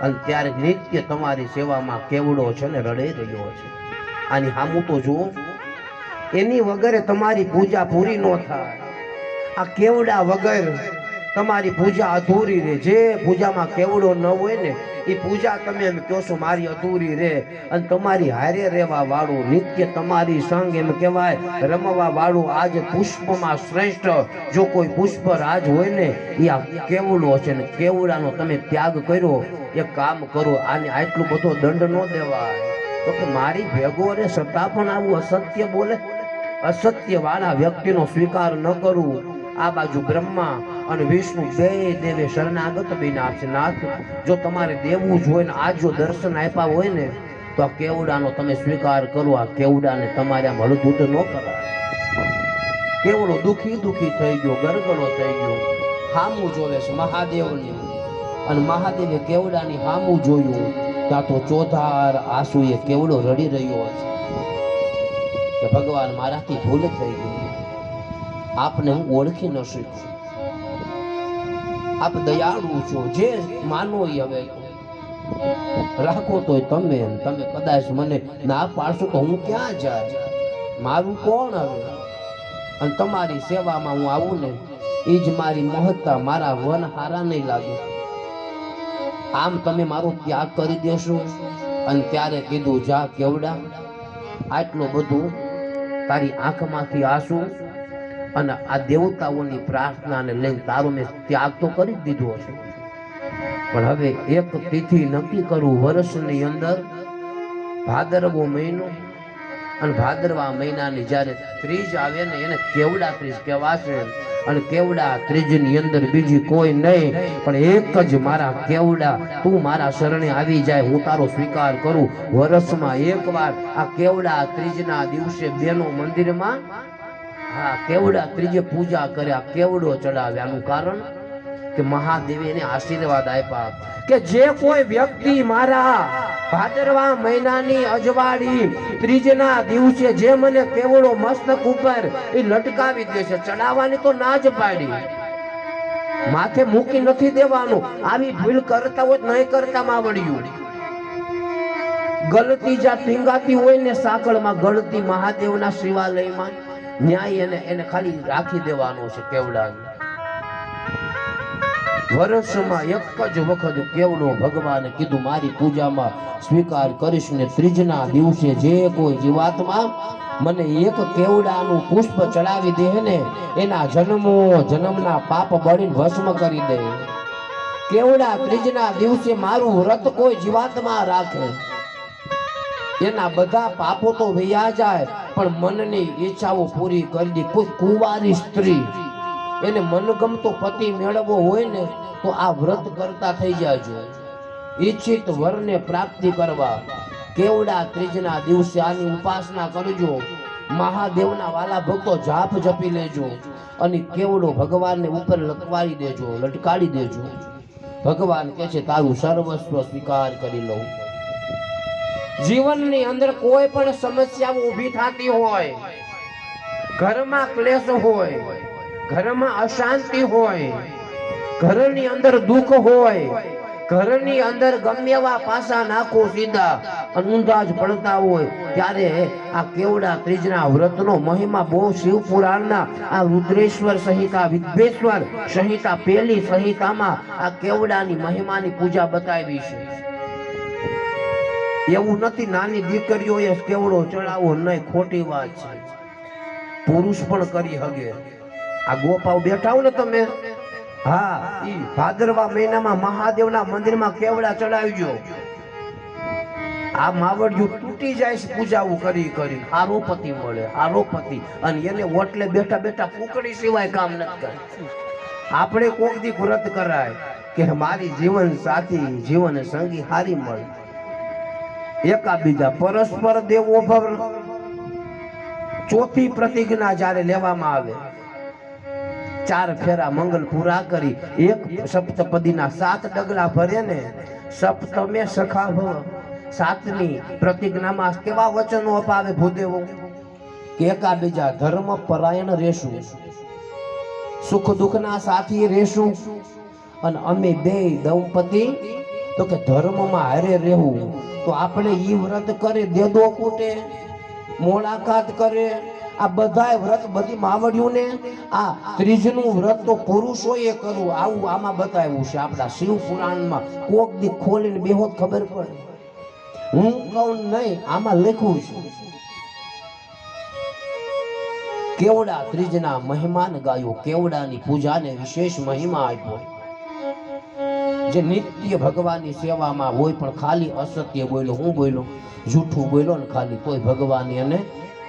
અને ત્યારે નિત્ય તમારી સેવામાં કેવડો છે ને રડે રહ્યો છે. આની હામું તો જુઓ. એની વગરે તમારી પૂજા પૂરી ન થાય. આ કેવડા વગર તમારી પૂજા અધૂરી રહે. જે પૂજામાં કેવડો ન હોય ને, એ પૂજા તમે એમ કહો મારી અધૂરી રહે. અને તમારી હારે રહેવા વાળું નિત્ય તમારી સંગ એમ કહેવાય, રમવા વાળું આજ પુષ્પમાં શ્રેષ્ઠ. જો કોઈ પુષ્પ રાજ હોય ને, એ આ કેવડો છે ને, કેવડાનો તમે ત્યાગ કર્યો એ કામ કરો, આને આટલું બધો દંડ ન દેવાય. તો કે મારી ભેગો અને છતાં પણ આવું અસત્ય બોલે? અસત્ય વાળા વ્યક્તિનો સ્વીકાર ન કરવું આ બાજુ બ્રહ્મા અને વિષ્ણુ બે દેવે શરણાગત બિના નાથ જો તમારે દેવું જ હોય ને આ જો દર્શન આપ્યા હોય ને, તો આ કેવડાનો તમે સ્વીકાર કરો, આ કેવડાને તમારે આમ હળદૂત ન કરાય. કેવડો દુખી દુખી થઈ ગયો, ગરગડો થઈ ગયો. ખામું જોવે છે મહાદેવની. અને મહાદેવે કેવડાની હામું જોયું, ત્યાં તો ચોધાર આંસુએ કેવડો રડી રહ્યો હશે કે ભગવાન મારાથી ભૂલ થઈ ગઈ. આપને હું ઓળખી ન શીખું આપ દયાળુ છો, જે માનો હવે. રાખો તોય તમે તમે કદાચ મને ના પાડશો તો હું ક્યાં જાય મારું કોણ હવે? અને તમારી સેવામાં હું આવું ને એ જ મારી મહત્તા, મારા વન હારા નહીં લાગે. આમ તમે મારો ત્યાગ કરી દેશો. અને ત્યારે કીધું, જા કેવડા, આટલું બધું તારી આંખમાંથી આંસુ અને આ દેવતાઓની પ્રાર્થનાને લઈને તારો મેં ત્યાગ તો કરી દીધો હશે. પણ હવે એક તિથિ નક્કી કરવું વર્ષની અંદર, ભાદરવો મહિનો. અને ભાદરવા મહિનાની જ્યારે ત્રીજ આવે ને, એને કેવડા ત્રીજ કહેવાશે. અને કેવડા ત્રીજની અંદર બીજી કોઈ નહીં. પણ એક જ મારા કેવડા, તું મારા શરણે આવી જાય, હું તારો સ્વીકાર કરું. વર્ષમાં એકવાર આ કેવડા ત્રીજના દિવસે બેનો મંદિરમાં, હા, કેવડા ત્રીજે પૂજા કર્યા કેવડો ચડાવ્યાનું કારણ કે મહાદેવીને આશીર્વાદ આપ્યા. કે જે કોઈ વ્યક્તિ મારા ભાદરવા મહિનાની અજવાળી ત્રીજના દિવસે જે મને કેવડો મસ્તક ઉપર એ લટકાવી દે છે. ચડાવવાની તો ના જ પાડી. માથે મૂકી નથી દેવાનું. આવી ભૂલ કરતા હોય નહીં કરતા માવડ્યું ગલતી જ્યાં ટીંગાતી હોય ને સાંકળમાં ગળતી મહાદેવના શિવાલયમાં ન્યાય એને એને ખાલી રાખી દેવાનો છે કેવડાને. વર્ષમાં એક જ વખત કેવડો ભગવાને કીધું, મારી પૂજામાં સ્વીકાર કરીશ ને ત્રીજના દિવસે જે કોઈ જીવાત્મા મને એક કેવડાનું પુષ્પ ચડાવી દે ને એના જન્મો જન્મના પાપ બળીને ભસ્મ કરી દે. કેવડા ત્રીજના દિવસે મારું વ્રત કોઈ જીવાત્મા રાખે. એના બધા પાપો તો વૈયા જાય, પણ મનની ઈચ્છાઓ પૂરી કરી દે. કોઈ કુંવારી સ્ત્રી એને મનગમતો પતિ મેળવવો હોય ને, તો આ વ્રત કરતા થઈ જાજો. ઈચ્છિત વરને પ્રાપ્તિ કરવા કેવડા ત્રીજના દિવસે આની ઉપાસના કરજો. મહાદેવના વાલા ભક્તો જાપ જપી લેજો અને કેવડો ભગવાનને ઉપર લટવાડી દેજો લટકાડી દેજો. ભગવાન કહે છે, તારું સર્વસ્વ સ્વીકાર કરી લઉં. જીવનની અંદર કોઈ પણ સમસ્યાઓ ઊભી થતી હોય, ઘરમાં ક્લેશ હોય ઘરમાં અશાંતિ હોય, ઘરની અંદર દુઃખ હોય, ઘરની અંદર ગમે એવા પાસા નાખો સીધા અને ઊંધા પડતા હોય, ત્યારે આ કેવડા ત્રીજના વ્રતનો મહિમા બહુ શિવ પુરાણના આ રુદ્રેશ્વર સંહિતા વિદ્વેશ્વર સંહિતા પહેલી સંહિતામાં આ કેવડાની મહિમાની પૂજા બતાવી છે. એવું નથી નાની દીકરીઓએ કેવડો ચડાવવો નહીં, ખોટી વાત છે. પુરુષ પણ કરી હગે. આ ગોપાવ બેઠા હો ને તમે? હા, ઈ ભાદરવા મહિનામાં મહાદેવના મંદિરમાં કેવડા ચડાવજો. આ માવડિયું તૂટી જાય છે પૂજાવું કરી કરી. આરોપતિ મળે આરોપતિ અને એને ઓટલે બેઠા બેઠા કુકડી સિવાય કામ નથી કરે આપણે કોક દી વ્રત કરાય કે મારી જીવન સાથી, જીવન સંગી હારી મળે. એકાબીજા પરસ્પર દેવો ભવ ચોથી પ્રતિજ્ઞા જ્યારે લેવામાં આવે ચાર ફેરા મંગલ પૂરા કરી. એક સપ્તપદીના સાત ડગલા ભરે ને સપ્તમે સખા ભવ. સાતની પ્રતિજ્ઞામાં કેવા વચનો અપાવે ભૂદેવો? કે એકાબીજા ધર્મ પરાયણ રહેશું સુખ દુઃખના સાથી રહેશું અને અમે બે દંપતી, તો કે ધર્મમાં હારે રહેવું. તો આપણે ઈ વ્રત કરે, દેદો કૂટે મોળાકાત કરે આ બધાય વ્રત બધી ને આ ત્રીજનું વ્રત તો પુરુષોએ કરવું આવું આમાં બતાવ્યું છે આપણા શિવ પુરાણમાં કોક દી ખોલીને બેહોત ખબર પડે. હું કહું નહીં, આમાં લખ્યું છે. કેવડા ત્રીજના મહેમાન ગાયો, કેવડાની પૂજાને વિશેષ મહિમા આપ્યો. જે નિત્ય ભગવાનની સેવામાં હોય પણ ખાલી અસત્ય બોલ્યો. હું બોલ્યો, જૂઠું બોલ્યો ને ખાલી તોય ભગવાન એને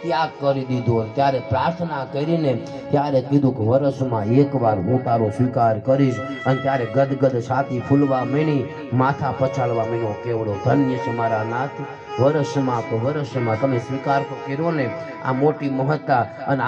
ત્યાગ કરી દીધો ત્યારે પ્રાર્થના કરીને ત્યારે કીધું કે વર્ષમાં એકવાર હું તારો સ્વીકાર કરીશ અને ત્યારે ગદગદ છાતી ફૂલવા મીણી, માથા પછાડવા મીણો કેવડો ધન્ય છે મારા નાથ. વર્ષમાં તો વર્ષમાં તમે સ્વીકાર તો કર્યો ને, આ મોટી મહત્તા અને